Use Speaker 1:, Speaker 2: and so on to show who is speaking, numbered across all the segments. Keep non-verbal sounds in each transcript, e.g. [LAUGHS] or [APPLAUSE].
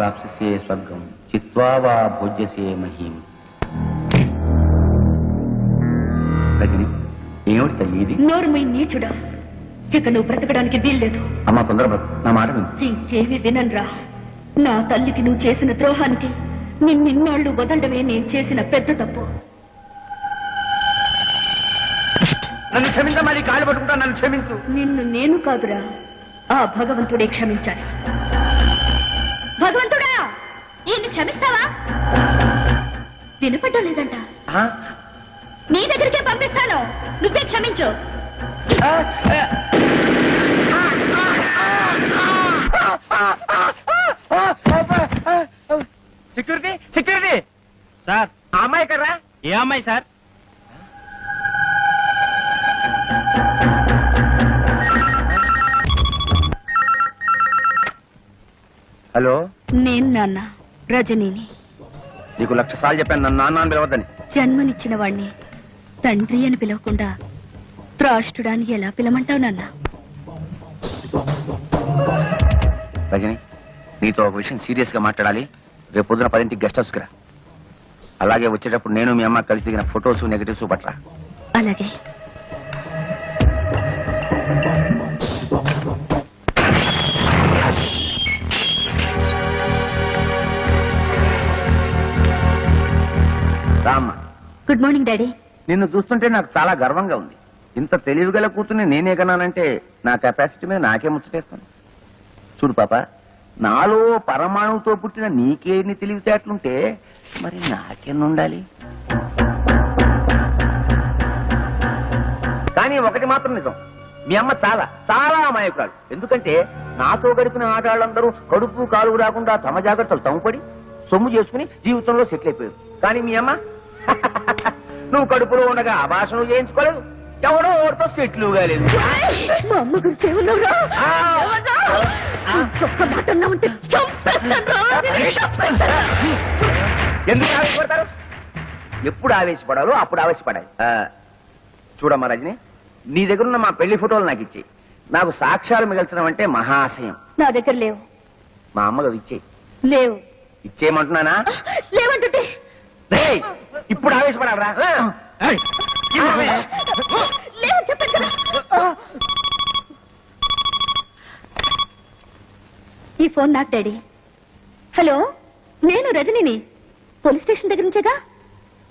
Speaker 1: ప్రాప్స్యసే స్వర్గం. చిత్వా వా భోజ్యసే మహీం రజని ఏమిటి తల్లి ఇది?
Speaker 2: నోరుమై నీచుడా. ఇక నువ్వు బ్రతకడానికి వీల్లేదు.
Speaker 1: అమ్మ తొందరపడు నా మాట
Speaker 2: ఇంకేమి వినన్రా. నా తల్లికి నువ్వు చేసిన ద్రోహానికి నిన్నిన్నాళ్ళు వదలడమే నేను చేసిన పెద్ద తప్పు.
Speaker 1: నన్ను క్షమించమా నీ కాళ్ళు పట్టుకుంటా నన్ను క్షమించు.
Speaker 2: నిన్ను నేను కాదురా. ఆ భగవంతుడే క్షమించాలి. భగవంతుడా ఈయన్ని క్షమిస్తావా వినపడ్డం లేదంట
Speaker 1: ఆ?
Speaker 2: నీ దగ్గరికే పంపిస్తాను నువ్వే క్షమించు?
Speaker 1: సెక్యూరిటీ సెక్యూరిటీ
Speaker 3: సార్
Speaker 1: ఆ అమ్మాయి కర్రా
Speaker 3: ఏ అమ్మాయి సార్
Speaker 1: హలో?
Speaker 2: నేను నాన్న రజనీని.
Speaker 1: నీకు లక్ష సార్లు చెప్పాను నన్ను నాన్న అని పిలవద్దని.
Speaker 2: జన్మనిచ్చిన వాణ్ణి తండ్రి అని పిలవకుండా త్రాష్టుడాన్ని ఎలా పిలమంటావు నాన్న?
Speaker 1: రజని నీతో ఒక విషయం సీరియస్గా మాట్లాడాలి. రేపు పొద్దున పదింటికి గెస్ట్ హౌస్ రా. అలాగే వచ్చేటప్పుడు నేను మీ అమ్మ కలిసి దిగిన ఫొటోస్ నెగటివ్స్ పట్ల
Speaker 2: అలాగే.
Speaker 1: రామ్మ.
Speaker 2: Good morning daddy.
Speaker 1: నిన్ను చూస్తుంటే నాకు చాలా గర్వంగా ఉంది. ఇంత తెలివిగల కూతుర్ని నేనే కన్నానంటే నా కెపాసిటీ మీద నాకే ముచ్చటేస్తాను చూడు పాప నాలో పరమాణువుతో పుట్టిన నీకేన్ని తెలివితేటలుంటే మరి నాకెన్ని ఉండాలి కానీ ఒకటి మాత్రం నిజం. మీ అమ్మ చాలా చాలా అమాయకురాలు. ఎందుకంటే నాతో గడిపిన ఆటగాళ్ళందరూ కడుపు కాలు రాకుండా తమ జాగ్రత్తలు తమ్ముపడి సొమ్ము చేసుకుని జీవితంలో సెటిల్ అయిపోయారు కానీ మీ అమ్మ [LAUGHS] నువ్వు కడుపులో ఉండగా అభాషణ చేయించుకోలేదు. ఎవడో ఓడితో సెటిల్ కాలేదు
Speaker 2: మా అమ్మ గురించి ఏమన్నావురా?
Speaker 1: ఆ.
Speaker 2: ఏమన్నా? ఒక్క మాట అన్నావంటే చంపేస్తానురా. నిన్ను చంపేస్తాను.
Speaker 1: ఎందుకు ఆవేశపడతారు? ఎప్పుడు ఆవేశపడాలో అప్పుడు ఆవేశపడాలి. ఆ, చూడమ్మా రజని నీ దగ్గర ఉన్న మా పెళ్ళి ఫోటోలు నాకు ఇచ్చేయి. నాకు సాక్ష్యాలు మిగల్చడం అంటే మహాశయం
Speaker 2: నా దగ్గర లేవు.
Speaker 1: మా అమ్మగా ఇచ్చేయి.
Speaker 2: లేవు.
Speaker 1: ఇచ్చేయమంటున్నానా?
Speaker 2: లేవంటుంటే.
Speaker 1: రేయ్, ఇప్పుడు ఆవేశపడాలరా. ఆ. ఇవ్వవే.
Speaker 2: లేవని చెప్పాను కదా. ఈ ఫోన్ నాకు డాడీ. హలో నేను రజనిని. పోలీస్ స్టేషన్ దగ్గర నుంచేగా?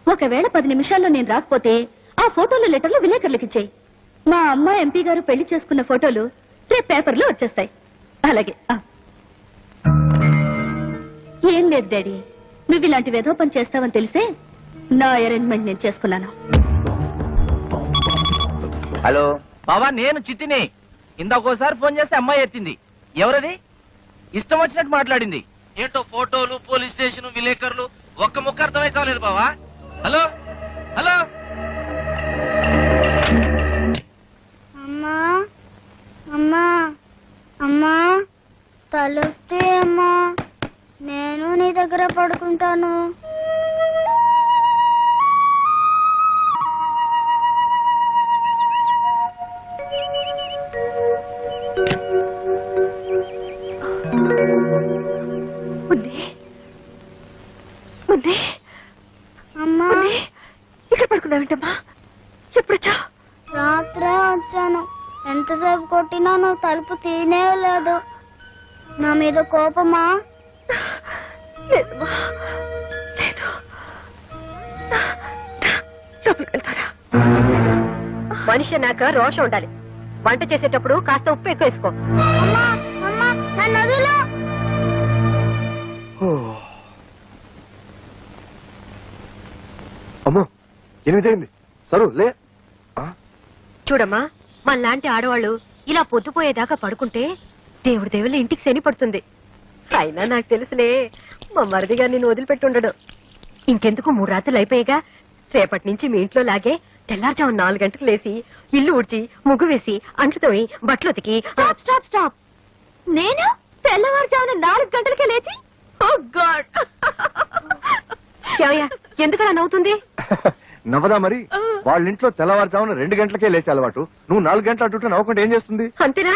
Speaker 2: ఒకవేళ పది నిమిషాల్లో నేను రాకపోతే ఆ ఫోటోలు లెటర్లు విలేకరులకు ఇచ్చేయి. మా అమ్మ ఎంపీ గారు పెళ్ళి చేసుకున్న ఫోటోలు రేపు పేపర్లో వచ్చేస్తాయి. అలాగే లేదు డాడీ. నువ్వు ఇలాంటి వెధో పని చేస్తావని తెలిసే నా అరేంజ్మెంట్ నేను చేసుకున్నాను.
Speaker 1: హలో.
Speaker 3: బావా నేను చిట్టిని ఇందాకోసారి ఫోన్ చేస్తే అమ్మాయి ఎత్తింది. ఎవరది? ఇష్టం వచ్చినట్టు మాట్లాడింది. ఏంటో ఫోటోలు పోలీస్ స్టేషన్ విలేకరులు? ఒక్క ముక్క అర్థమై చావలేదు బావా. హలో? హలో?
Speaker 4: అమ్మా అమ్మా అమ్మా తలుపుతే అమ్మా. నేను నీ దగ్గర పడుకుంటాను.
Speaker 2: ఉంది ఉంది
Speaker 4: అమ్మా.
Speaker 2: ఉంది ఇక్కడ పడుకున్నావేంటమ్మా? ఎప్పుడొచ్చా?
Speaker 4: రాత్రే వచ్చాను. ఎంతసేపు కొట్టినా నువ్వు తలుపు తీనే లేదు. నా మీద కోపమా?
Speaker 2: లేదమ్మా. లేదు. లోపలికి వెళ్తారా? మనిషి అన్నాక రోషం ఉండాలి. వంట చేసేటప్పుడు కాస్త ఉప్పు ఎక్కువ వేసుకో.
Speaker 4: అమ్మా
Speaker 5: ఎనిమిదైంది సరు లే.
Speaker 2: చూడమ్మా మనలాంటి ఆడవాళ్ళు ఇలా పొద్దుపోయేదాకా పడుకుంటే దేవుడి దేవుళ్ళ ఇంటికి శని పడుతుంది. అయినా నాకు తెలుసులే. మా మరిదిగా నేను వదిలిపెట్టుండడు ఇంకెందుకు మూడు రాత్రులు అయిపోయాగా రేపటి నుంచి మీ ఇంట్లో లాగే తెల్లారుజాము నాలుగు గంటలకు లేసి ఇల్లు ఊడ్చి ముగ్గు వేసి అంట్లు బట్టలు ఉతికి. Stop stop stop. నేను తెల్లవారుజామున నాలుగు గంటలకే లేచి? Oh God. ఎందుకలా నవ్వుతుంది? [LAUGHS]
Speaker 5: నవ్వదా మరి? వాళ్ళ ఇంట్లో తెల్లవారుజామున రెండు గంటలకే లేచే అలవాటు. నువ్వు నాలుగు గంటల అటు నవ్వకుండా ఏం చేస్తుంది?
Speaker 2: అంతేనా.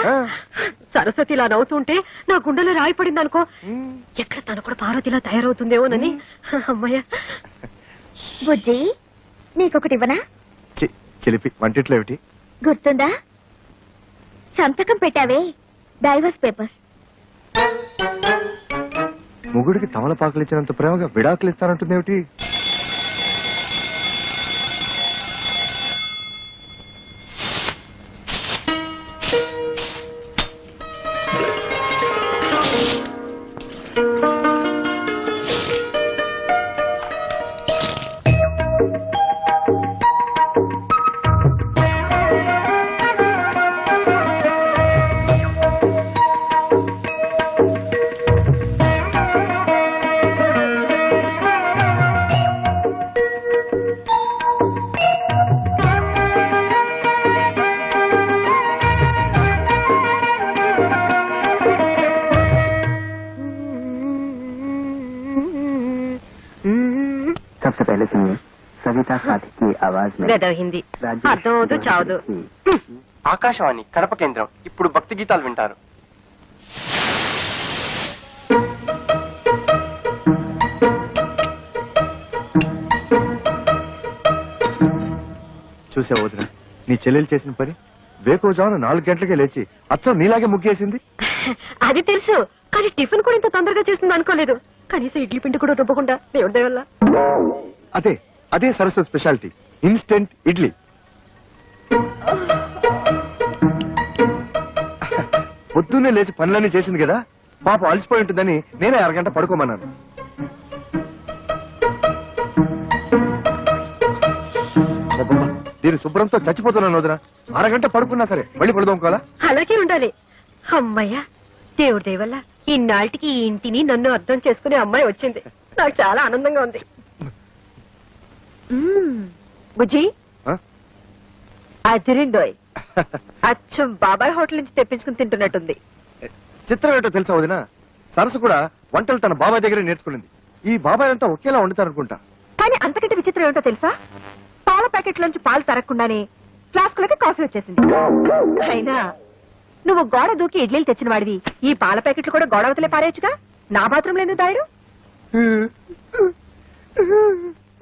Speaker 6: సరస్వతి ఇలా నవ్వుతుంటే నా గుండెలో రాయి పడింది అనుకో ఎక్కడ తను కూడా పార్వతిలా తయారవుతుందేమోనని? అమ్మయ్య.
Speaker 7: బుజ్జి నీకొకటి ఇవ్వనా?
Speaker 5: చి, చిలిపి వంటిట్లో ఏమిటి?
Speaker 7: గుర్తుందా? సంతకం పెట్టావే డైవర్స్ పేపర్స్.
Speaker 5: మొగుడికి తమలపాకులు ఇచ్చినంత ప్రేమగా విడాకులు ఇస్తానంటుంది ఏమిటి
Speaker 8: सविता साथी की आवाज में
Speaker 6: గదవ హిందీ అర్థం అవుతూ చావదు
Speaker 9: ఆకాశవాణి కడప కేంద్రం ఇప్పుడు భక్తి గీతాలు వింటారు
Speaker 5: చూసా వదిన నీ చెల్లెలు చేసిన పని వేకోజామున నాలుగు గంటలకే లేచి అచ్చం నీలాగే ముగ్గేసింది [LAUGHS]
Speaker 6: అది తెలుసు కానీ టిఫిన్ కూడా ఇంత తొందరగా చేస్తుంది అనుకోలేదు కనీసం ఇడ్లీ పిండి కూడా రుబ్బకుండా దేవుడి దయ వల్ల
Speaker 5: అదే అదే సరస్వతి స్పెషాలిటీ. ఇన్స్టెంట్ ఇడ్లీ. పొద్దున్నే లేచి పనులన్నీ చేసింది కదా పాప అలసిపోయి ఉంటుందని నేనే అరగంట పడుకోమన్నాను. అబ్బబ్బా, దీని శుభ్రంతో చచ్చిపోతున్నాను వదిన. అరగంట పడుకున్నా సరే మళ్ళీ పడుకోవాలా
Speaker 6: అలాగే ఉండాలి. అమ్మయ్యా దేవుడి దయ వల్ల ఇన్నాళ్ళకి ఈ ఇంటిని నన్ను అర్థం చేసుకునే అమ్మాయి వచ్చింది. నాకు చాలా ఆనందంగా ఉంది. బుజ్జి? అదిరిందోయ్ [LAUGHS] అచ్చం బాబాయ్ హోటల్ నుంచి తెప్పించుకుని తింటున్నట్టుంది.
Speaker 5: చిత్రం ఏంటో తెలుసా వదిన? సరస్సు కూడా వంటలు తన బాబాయ్ దగ్గరే నేర్చుకునింది. ఈ బాబాయ్ అంతా ఒకేలా వండుతారనుకుంటా.
Speaker 6: కానీ అంతకంటే విచిత్రం ఏంటో తెలుసా? పాల ప్యాకెట్ లోంచి పాలు తరగకుండానే ఫ్లాస్కులకి కాఫీ వచ్చేసింది. అయినా నువ్వు గోడ దూకి ఇడ్లీలు తెచ్చిన వాడివి ఈ పాల ప్యాకెట్లు కూడా గోడ అవతలే పారేయచ్చుగా? నా బాత్రూమ్ లేదు దాయుడు?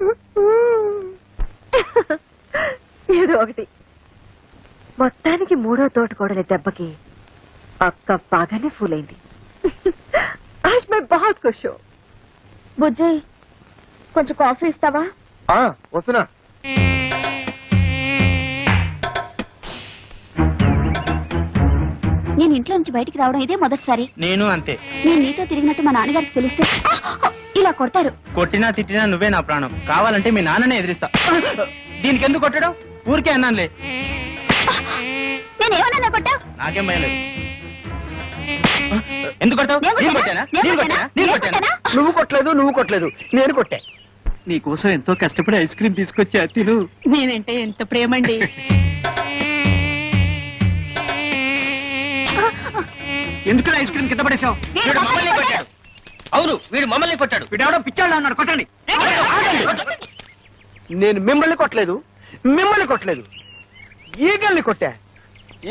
Speaker 6: [LAUGHS] ఏదో ఒకటి. మొత్తానికి మూడో తోట కోడలి దెబ్బకి అక్క బాగానే ఫూల్ అయింది ఆజ్ మై బాత్ ఖుష్
Speaker 7: బుజ్జి కొంచెం కాఫీ ఇస్తావా?
Speaker 5: ఆ వస్తున్నా.
Speaker 7: నేను ఇంట్లో నుంచి బయటికి రావడం ఇదే మొదటిసారి.
Speaker 10: నేను అంతే.
Speaker 7: నేను నీతో తిరిగినట్టు మా నాన్నగారికి తెలిస్తే ఇలా కొడతారు.
Speaker 10: కొట్టినా తిట్టినా నువ్వే నా ప్రాణం. కావాలంటే మీ నాన్ననే ఎదిరిస్తా. దీనికి ఎందుకు కొట్టడం? ఊరికే అన్నానులే.
Speaker 7: నేనేమన్నా కొట్టా
Speaker 10: నాకేం భయం లేదు. ఎందుకు కొట్టావు నేను కొట్టానా? నేను కొట్టానా? నేను కొట్టానా?
Speaker 9: నువ్వు కొట్టలేదు నువ్వు కొట్టలేదు. నేను కొట్టా.
Speaker 10: నీకోసం ఎంతో కష్టపడి ఐస్ క్రీమ్ తీసుకొచ్చా తిను.
Speaker 6: నేనంటే ఎంత ప్రేమండి.
Speaker 10: ఎందుకు ఐస్ క్రీమ్ కింద పడేసావు వీడు మమ్మల్ని కొట్టాడు. అవును వీడు మమ్మల్ని కొట్టాడు. వీడెవడో పిచ్చాడు అన్నాడు కొట్టండి.
Speaker 9: నేను మిమ్మల్ని కొట్టలేదు మిమ్మల్ని కొట్టలేదు. ఈగల్ని కొట్టా.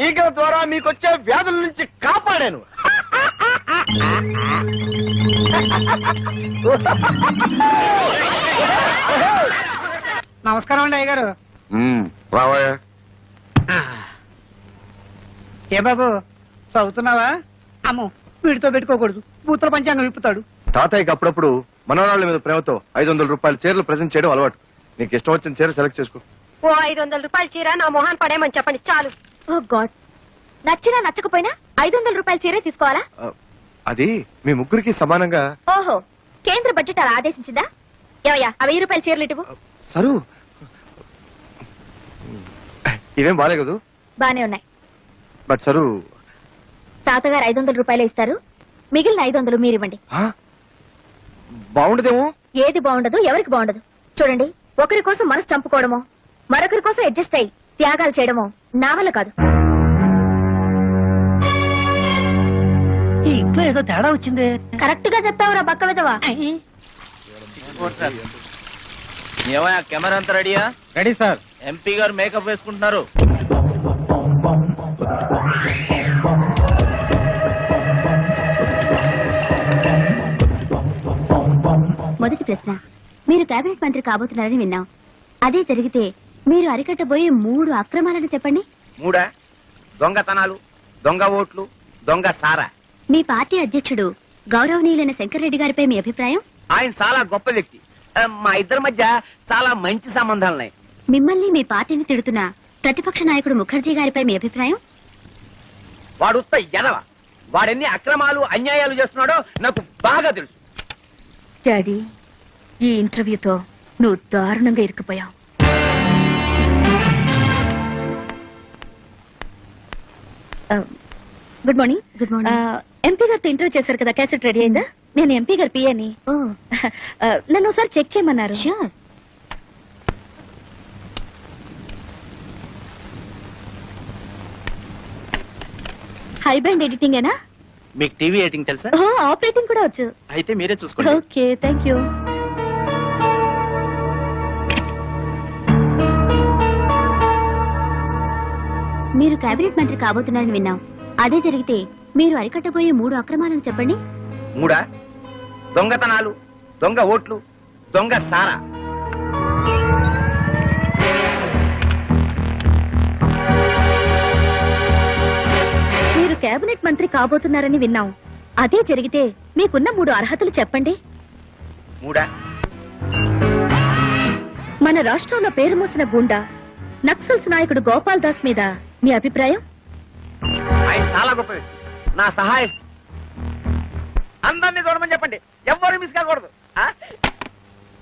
Speaker 9: ఈగల ద్వారా మీకు వచ్చే వ్యాధుల నుంచి కాపాడాను.
Speaker 11: నమస్కారం అండి అయ్యగారు.
Speaker 5: రావయ్యా.
Speaker 11: ఏ బాబు చదువుతున్నావా? అమ్మో వీడితో పెట్టుకోకూడదు. బూతుల పంచాంగం విప్పుతాడు.
Speaker 5: తాతయ్యకి అప్పుడప్పుడు మనవరాళ్ళ మీద ప్రేమతో ఐదు వందల రూపాయల చీరలు ప్రెజెంట్ చేయడం అలవాటు. నీకు ఇష్టం వచ్చిన చీర సెలెక్ట్ చేసుకో.
Speaker 6: ఓ ఐదు వందల రూపాయల చీర నా మొహాన్ పడేయమని చెప్పండి చాలు.
Speaker 7: Oh God. నచ్చినా నచ్చకపోయినా ఐదు వందల రూపాయల చీరే తీసుకోవాలా?
Speaker 5: ఆ, అది మీ ముగ్గురికి సమానంగా.
Speaker 7: ఓహో కేంద్ర బడ్జెట్ అలా ఆదేశించిందా? ఏవయ్యా ఆ వెయ్యి రూపాయల చీరలు ఇటువు.
Speaker 5: సరు. ఇవేం బాగాలేదు
Speaker 7: బానే ఉన్నాయి.
Speaker 5: బట్ సరు
Speaker 7: తాతగారు ఐదు వందల రూపాయలే ఇస్తారు. మిగిలిన ఐదు వందలు మీరివ్వండి?
Speaker 5: బాగుండదేమో?
Speaker 7: ఏది బాగుండదు ఎవరికి బాగుండదు? చూడండి ఒకరి కోసం మనసు చంపుకోవడమో మరొకరి కోసం అడ్జస్ట్ అయ్యి త్యాగాలు చేయడమో నా వల్ల కాదు.
Speaker 11: ఈ ఇంట్లో ఏదో తేడా వచ్చింది.
Speaker 7: కరెక్ట్గా చెప్తావురా బక్క విధవా.
Speaker 10: ఏమయ్యా కెమెరా అంతా రెడీయా?
Speaker 9: Ready sir.
Speaker 10: ఎంపీ గారు మేకప్ వేసుకుంటున్నారు.
Speaker 12: మొదటి ప్రశ్న. మీరు కేబినెట్ మంత్రి కాబోతున్నారని విన్నాం. అదే జరిగితే మీరు అరికట్టబోయే మూడు అక్రమాలను చెప్పండి.
Speaker 1: మూడా? దొంగతనాలు దొంగ ఓట్లు దొంగ సారా.
Speaker 12: మీ పార్టీ అధ్యక్షుడు గౌరవనీయులైన శంకర్రెడ్డి గారిపై మీ అభిప్రాయం?
Speaker 1: ఆయన చాలా గొప్ప వ్యక్తి. మా ఇద్దరి మధ్య చాలా మంచి సంబంధాలున్నాయి
Speaker 12: మిమ్మల్ని మీ పార్టీని తిడుతున్న ప్రతిపక్ష నాయకుడు ముఖర్జీ గారిపై మీ అభిప్రాయం?
Speaker 1: వాడు ఎదవ. వాడెన్ని అక్రమాలు అన్యాయాలు చేస్తున్నాడో నాకు బాగా తెలుసు.
Speaker 2: డాడీ ఈ ఇంటర్వ్యూతో నువ్వు దారుణంగా ఇరుక్కుపోయావు. Good morning.
Speaker 12: Good morning.
Speaker 2: MP గారితో ఇంటర్వ్యూ చేశారు కదా క్యాసెట్ రెడీ అయిందా? నేను ఎంపీ గారి పియని
Speaker 12: ఓ.
Speaker 2: నన్ను ఒకసారి చెక్ చేయమన్నారు. హై బ్యాండ్ ఎడిటింగ్ ఏనా?
Speaker 9: మీకు టీవీ ఎయిటింగ్ తెలుసా?
Speaker 2: ఆపరేటింగ్ కూడా వచ్చు.
Speaker 9: అయితే మీరే చూసుకోండి.
Speaker 2: ఓకే థ్యాంక్ యూ
Speaker 12: మీరు కేబినెట్ మంత్రి కాబోతున్నారని విన్నాం. అదే జరిగితే మీరు అరికట్టబోయే మూడు అక్రమాలను చెప్పండి.
Speaker 1: మూడా? దొంగతనాలు దొంగ ఓట్లు దొంగ సారా.
Speaker 2: మీరు కేబినెట్ మంత్రి కాబోతున్నారని విన్నాం. అదే జరిగితే మీకున్న మూడు అర్హతలు చెప్పండి.
Speaker 1: మూడా?
Speaker 2: మన రాష్ట్రంలో పేరు మోసిన గుండా నక్సల్స్ నాయకుడు గోపాల్ దాస్ మీద మీ అభిప్రాయం?
Speaker 1: ఆయన చాలా గొప్ప వ్యక్తి నా సహాయ అందరినీ చూడమని చెప్పండి. ఎవ్వరు మిస్ కాకూడదు. ఆ?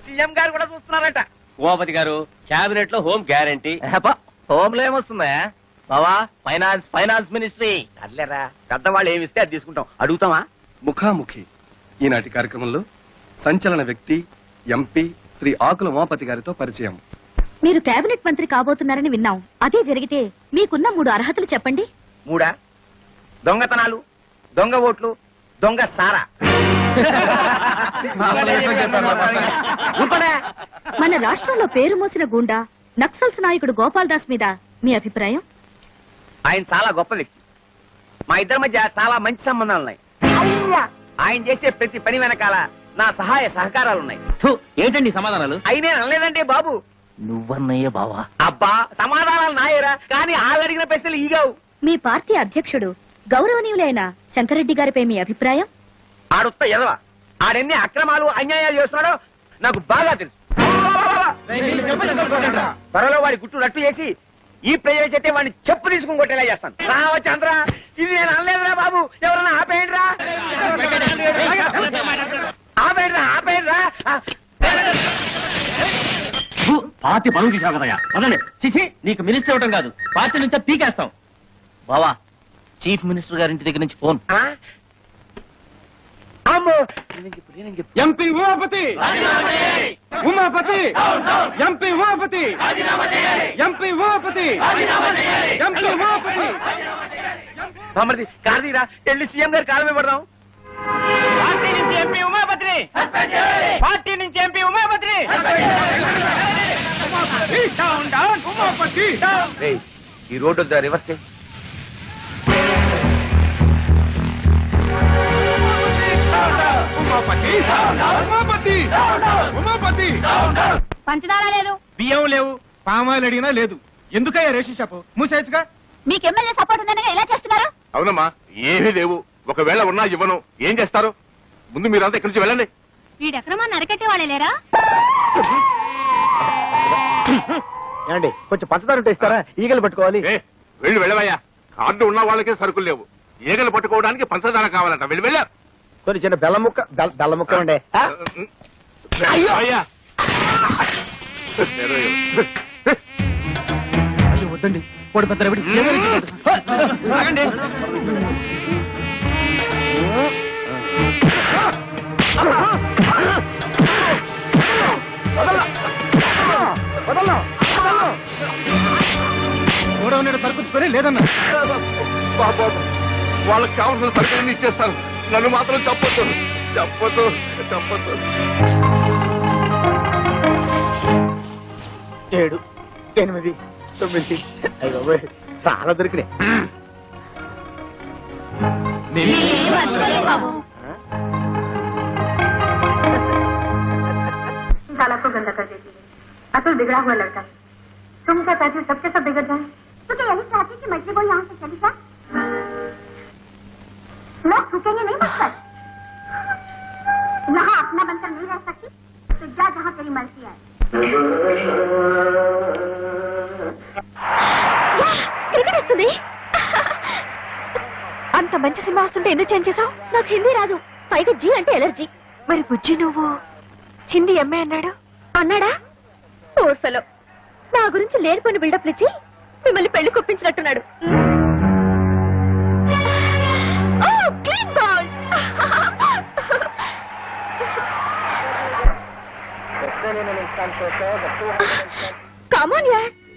Speaker 1: సీఎం గారు కూడా చూస్తున్నారంట.
Speaker 3: ఉమాపతి గారు క్యాబినెట్లో హోమ్ గ్యారంటీ. హోమ్లో ఏమొస్తుందా బావా ఫైనాన్స్ ఫైనాన్స్ మినిస్ట్రీ.
Speaker 1: సర్లేరా పెద్దవాళ్ళు ఏమి ఇస్తే అది తీసుకుంటాం. అడుగుతామా
Speaker 13: ముఖాముఖి. ఈనాటి కార్యక్రమంలో సంచలన వ్యక్తి ఎంపీ శ్రీ ఆకుల ఉమాపతి గారితో పరిచయం.
Speaker 2: మీరు కేబినెట్ మంత్రి కాబోతున్నారని విన్నాం. అదే జరిగితే మీకున్న మూడు అర్హతలు చెప్పండి.
Speaker 1: మూడా? దొంగతనాలు దొంగ ఓట్లు దొంగ సారా.
Speaker 2: మన రాష్ట్రంలో పేరు మోసిన గుండా నక్సల్స్ నాయకుడు గోపాల్ దాస్ మీద మీ అభిప్రాయం?
Speaker 1: ఆయన చాలా గొప్ప వ్యక్తి. మా ఇద్దరి మధ్య చాలా మంచి సంబంధాలు ఉన్నాయి. ఆయన చేసే ప్రతి పని వెనకాల నా సహాయ సహకారాలు ఉన్నాయి.
Speaker 3: ఏంటండి సమాధానాలు?
Speaker 1: అయినే అనలేదంటే బాబు
Speaker 3: నువ్వన్నయ్య బావా?
Speaker 1: అబ్బా సమాధానాలు నాయరా కానీ వాళ్ళు అడిగిన ప్రశ్నలు ఈగావు.
Speaker 2: మీ పార్టీ అధ్యక్షుడు గౌరవనీయులైన శంకరెడ్డి గారిపై మీ అభిప్రాయం?
Speaker 1: ఆడొత్త ఎదవ? ఆడెన్ని అక్రమాలు అన్యాయాలు చేస్తున్నాడో నాకు బాగా తెలుసు. త్వరలో వాడి గుట్టు రట్టు చేసి ఈ ప్రజలు చేస్తే వాడిని చెప్పు తీసుకుని కొట్టేలా చేస్తాను. రావ చంద్ర ఇది నేను అనలేదురా బాబు. ఎవరన్నా ఆపేయండి రా ఆపేయండి ఆపేయండి రా
Speaker 3: పార్టీ పనులు చేసావు కదయ్యా. వదండి చిచి నీకు మినిస్టర్ ఇవ్వటం కాదు. పార్టీ నుంచే పీకేస్తాం. బావా చీఫ్ మినిస్టర్ గారి ఇంటి దగ్గర నుంచి ఫోన్.
Speaker 1: ఆ? అమ్మో! నేనేం చెప్పు నేనేం చెప్పు
Speaker 13: MP Umapathi! Umapathi MP Umapathi! MP Umapathi! MP Umapathi
Speaker 1: బామ్మర్ది కార్తీరా వెళ్ళి సీఎం గారి కాలమే పడదాం పార్టీ నుంచి ఎంపీ ఉమాపతిని. పార్టీ నుంచి ఎంపీ ఉమాపతిని. ఈ రోడ్డు వద్ద? రివర్స్
Speaker 2: పంచదార లేదు.
Speaker 13: బియ్యం లేవు పామాయిల్ అడిగినా లేదు. ఎందుకయ్యా రేషన్ షాపు? మూసేయచ్చుగా?
Speaker 2: మీకు ఎమ్మెల్యే సపోర్ట్ ఉందనగా ఎలా చేస్తున్నారు?
Speaker 14: అవునమ్మా ఏమీ లేవు. ఒకవేళ ఉన్నా ఇవ్వను. ఏం చేస్తారు? ముందు మీరంతా ఇక్కడి నుంచి వెళ్ళండి.
Speaker 2: వీడు ఎక్రమాన్ని అరకట్టే వాళ్ళే లేరా?
Speaker 9: ఏమండి కొంచెం పంచదార ఉంటే ఇస్తారా? ఈగలు పట్టుకోవాలి.
Speaker 14: ఏ వెళ్ళి వెళ్ళవయ్యా. కార్డు ఉన్న వాళ్ళకే సరుకులు లేవు. ఈగలు పట్టుకోవడానికి పంచదార కావాలంట. వెళ్ళి వెళ్ళారు
Speaker 9: కొన్ని చిన్న బెల్లం ముక్క బెల్ల- బెల్లం ముక్క ఉండే. ఆ?
Speaker 14: అయ్యా!
Speaker 13: అయ్యో! వద్దండి. పొడి పెద్ద రవిడి. ఆగండి. గోడౌన్ నీడ సరుకుచ్చుకొని లేదన్నా
Speaker 14: పాపం వాళ్ళకి కావాల్సిన సరుకులన్నీ ఇచ్చేస్తాను నన్ను మాత్రం చెప్పొద్దు చెప్పొద్దు చెప్పొద్దు
Speaker 9: ఏడు ఎనిమిది తొమ్మిది అయ్య బాబోయ్, చాలా దొరికినాయి
Speaker 7: साला को गंदा कर देती है अतुल बिगड़ा हुआ लड़का है तुम क्या चाहती हो सबके सब बिगड़ जाए तो क्या यही चाहती कि मछली वो यहाँ से चली जाए लोग रुकेंगे नहीं मुझ पर यहाँ अपना बनकर नहीं रह सकती तो जा जहाँ तेरी मर्जी आए
Speaker 6: క్రికెట్ వస్తుంది అంత మంచి సినిమా వస్తుంటే ఎందుకు చేంజ్ చేసావు నాకు హిందీ రాదు పైగా జీ అంటే ఎలర్జీ మరి బుజ్జి నువ్వు హిందీ ఎంఏ అన్నాడు అన్నాడా ఓర్ ఫెలో నా గురించి లేనిపోయిన బిల్డప్ ఇచ్చి మిమ్మల్ని పెళ్ళి కుప్పించినట్టున్నాడు.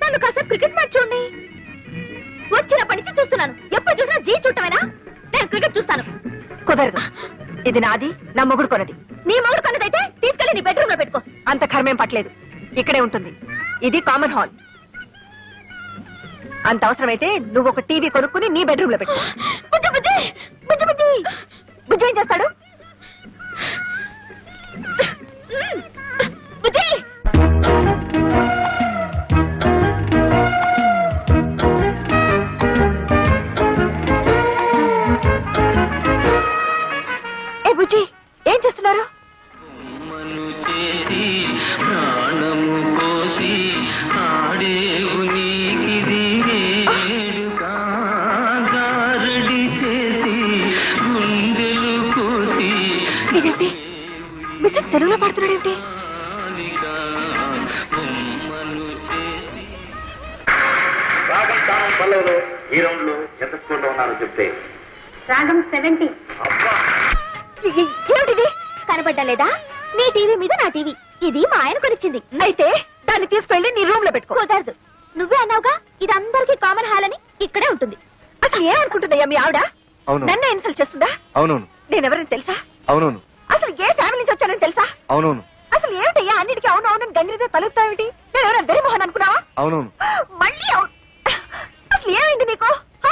Speaker 6: నన్ను కాసేపు క్రికెట్ మ్యాచ్ చూడండి. వచ్చినప్పటి నుంచి చూస్తున్నాను. ఎప్పుడు చూసినా జీ చూడటమేనా నేను క్రికెట్ చూస్తాను. కుదరదు. ఇది నాది నా మొగుడు కొన్నది. నీ మొగుడు కొన్నదైతే తీసుకెళ్ళి నీ బెడ్రూమ్లో పెట్టుకో. అంత కర్మేం పట్టలేదు. ఇక్కడే ఉంటుంది. ఇది కామన్ హాల్. అంత అవసరమైతే నువ్వు ఒక టీవీ కొనుక్కుని నీ బెడ్రూమ్లో పెట్టుకో బుజ్జి ఏం చేస్తాడు? ఏ బుజ్జి ఏం చేస్తున్నారు? తెలుగులో పాడుతున్నాడు ఏంటి
Speaker 14: రాగం పల్లవులు ఈ రౌండ్లో ఎంత స్కోర్లో ఉన్నారో చెప్తే.
Speaker 7: రాగం సెవెంటీ.
Speaker 6: ఏమిటిది? కనబడ్డా లేదా? నీ టీవీ మీద నా టీవీ. ఇది మా ఆయన కొనిచ్చింది. అయితే దాన్ని తీసుకెళ్ళి నీ రూమ్లో పెట్టుకో. కుదరదు. నువ్వే అన్నావుగా? ఇది అందరికీ కామన్ హాల్ అని ఇక్కడే ఉంటుంది. అసలు ఏమనుకుంటుందయ్యా మీ ఆవిడ?
Speaker 5: అవును.
Speaker 6: నన్ను ఇన్సల్ట్ చేస్తుందా?
Speaker 5: అవునవును.
Speaker 6: నేనెవరని తెలుసా?
Speaker 5: అవునవును.
Speaker 6: అసలు ఏ ఫ్యామిలీ నుంచి వచ్చానని తెలుసా?
Speaker 5: అవునవును.
Speaker 6: అసలు ఏమిటయ్యా? అన్నిటికీ అవును అవును గంగిరితో తలుపుతావేమిటి నేను ఎవరైనా వెరిమోహన్ అనుకున్నావా?
Speaker 5: అవునవును.
Speaker 6: మళ్ళీ అసలు ఏమైంది నీకు? హ?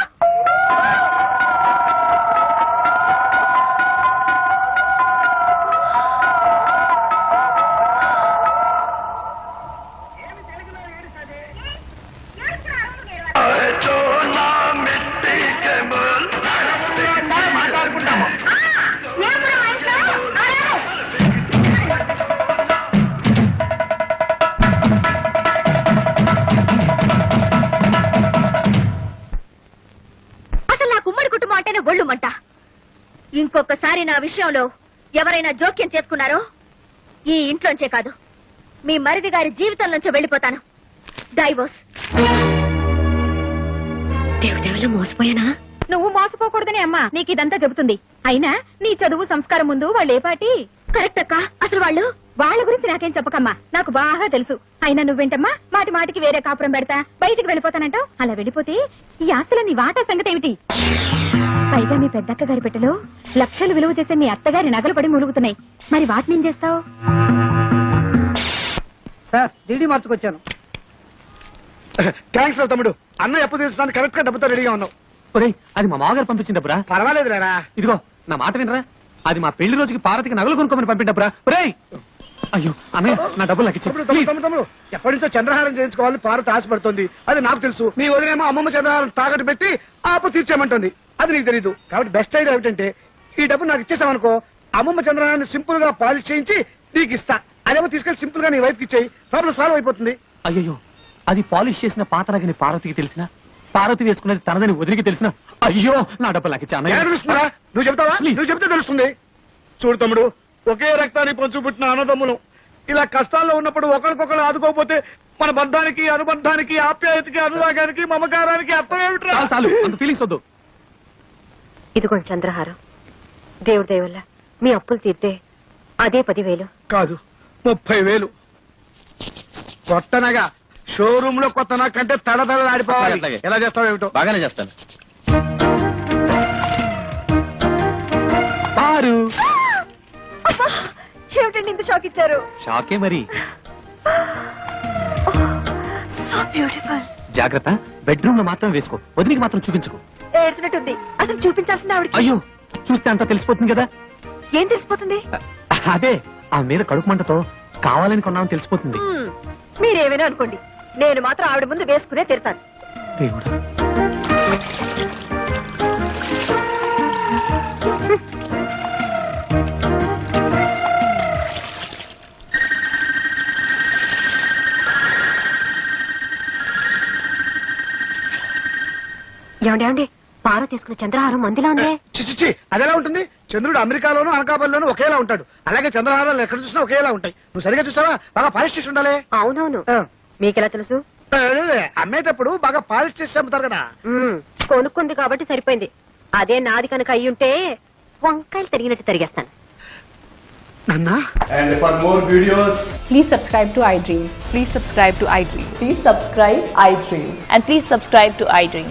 Speaker 6: నా విషయంలో ఎవరైనా జోక్యం చేసుకున్నారో ఈ ఇంట్లోంచే కాదు. మీ మరిది గారి జీవితం నుంచి వెళ్ళిపోతాను. డైవోర్స్. దేవుదేవులో మోసపోయానా? నువ్వు మోసపోకూడదని అమ్మా. నీకు ఇదంతా చెబుతుంది. అయినా నీ చదువు సంస్కారం ముందు వాళ్ళు ఏ పాటి కరెక్ట్ అక్క. అసలు వాళ్ళు? వాళ్ళ గురించి నాకేం చెప్పకమ్మా. నాకు బాగా తెలుసు. అయినా నువ్వేంటమ్మా? మాటి మాటికి వేరే కాపురం పెడతా? బయటికి వెళ్ళిపోతానంటావు? అలా వెళ్ళిపోతే ఈ ఆస్తుల నీ వాటా సంగతి ఏమిటి? పైగా మీ పెద్దక్క గారి పెట్టెలో లక్షలు విలువ చేసే మీ అత్తగారి నగలు పడి ములుగుతున్నాయి. మరి వాటిని ఏం చేస్తావు?
Speaker 11: Sir DD మార్చుకొచ్చాను.
Speaker 15: థ్యాంక్స్ రా తమ్ముడు. అన్న ఎప్పుడు తీసుకున్నాను కరెక్ట్గా డబ్బుతో రెడీగా ఉన్నావు.
Speaker 16: ఒరేయ్ అది మా మామగారు పంపించిన డబ్బురా
Speaker 15: పర్వాలేదు లేరా
Speaker 16: ఇదిగో నా మాట వినరా? అది మా పెళ్ళి రోజుకి పార్వతికి నగలు కొనుక్కోమని పంపిన డబ్బురా ఒరేయ్! అయ్యో అన్నయ్య నా డబ్బులు నాకు ఇచ్చే
Speaker 15: తమ్ముడు తమ్ముడు తమ్ముడు తమ్ముడు. ఎప్పటి నుంచో చంద్రహారం చేయించుకోవాలి పార్వతి ఆశపడుతుంది. అది నాకు తెలుసు. నీ వదిలేమో అమ్మమ్మ చంద్రహారం తాకట్టు పెట్టి ఆపు తీర్చేయమంటుంది. అది నీకు తెలీదు. కాబట్టి బెస్ట్ ఐడియా ఏమిటంటే ఈ డబ్బు నాకు ఇచ్చేసామనుకో అమ్మమ్మ చంద్రహారాన్ని సింపుల్గా పాలిష్ చేయించి నీకు ఇస్తా. అదేమో తీసుకెళ్ళి సింపుల్గా నీ వైఫ్ ఇచ్చేయి. ప్రాబ్లం సాల్వ్ అయిపోతుంది.
Speaker 16: అయ్యో అది పాలిష్ చేసిన పాతరగని పార్వతికి తెలిసిన? పార్వతి వేసుకున్నది తనదని వదిలికి తెలిసిన? అయ్యో నా డబ్బులు నాకు ఇచ్చే
Speaker 15: ఎలా
Speaker 16: అన్నయ్య
Speaker 15: తెలుస్తుందా? నువ్వు చెప్తావా. నువ్వు చెప్తే తెలుస్తుంది. చూడు తమ్ముడు ఒకే రక్తాన్ని పంచు పుట్టిన అన్నదమ్ములు. ఇలా కష్టాల్లో ఉన్నప్పుడు ఒకరికొకరు ఆదుకోకపోతే మన బంధానికి అనుబంధానికి ఆప్యాయతకి అనురాగానికి మమకారానికి అర్థం ఏమిట్రా?
Speaker 16: చాలు చాలు అంత ఫీలింగ్స్ వద్దు.
Speaker 6: ఇదిగోండి చంద్రహారం. దేవుడి దయవల్ల మీ అప్పులు తీర్తే అదే పదివేలు.
Speaker 15: కాదు ముప్పై వేలు కొత్తనగా షోరూమ్లో కొత్త కంటే తడతడ ఆడిపోవాలి. ఎలా చేస్తావు ఏమిటో?
Speaker 16: బాగానే చేస్తాను. పారు.
Speaker 6: ఏమిటండి ఇంత షాక్ ఇచ్చారు?
Speaker 16: షాకే మరి.
Speaker 6: So beautiful.
Speaker 16: జాగ్రత్త. బెడ్రూమ్లో మాత్రం వేసుకో. వదిలికి మాత్రం చూపించుకో.
Speaker 6: ఏడ్చినట్టుంది. అసలు చూపించాల్సింది ఆవిడకి.
Speaker 16: అయ్యో చూస్తే అంతా తెలిసిపోతుంది కదా?
Speaker 6: ఏం తెలిసిపోతుంది?
Speaker 16: అదే ఆ మీద కడుపు మంటతో
Speaker 17: కావాలని కొన్నామని తెలిసిపోతుంది.
Speaker 6: మీరేమైనా అనుకోండి. నేను మాత్రం ఆవిడ ముందు వేసుకునే తిడతాను.
Speaker 17: దేవుడా.
Speaker 6: ఏమండి ఏమండి? పార తీసుకున్న చంద్రహారం మందిలా ఉందే?
Speaker 15: చిచ్చి అది ఎలా ఉంటుంది? చంద్రుడు అమెరికాలోను అనకాపల్లిలోను ఒకేలా ఉంటాడు. అలాగే చంద్రహారాలు ఎక్కడ చూసినా ఒకేలా ఉంటాయి. నువ్వు సరిగా చూసావా? బాగా పాలిష్ చేసి ఉండాలి.
Speaker 6: అవునవును.
Speaker 15: ఆ.
Speaker 6: మీకెలా తెలుసు?
Speaker 15: అదే, అమ్మేటప్పుడు బాగా పాలిష్ చేసి అమ్ముతారు కదా.
Speaker 6: మ్మ్, కొనుక్కుంది కాబట్టి సరిపోయింది. అదే నాది కనుక అయ్యుంటే వంకాయలు తరిగినట్టు తరిగేస్తాను.
Speaker 15: నాన్నా?
Speaker 5: And for more videos
Speaker 18: Please subscribe to iDream. Please subscribe to iDream. Please subscribe iDream. And please subscribe to iDream.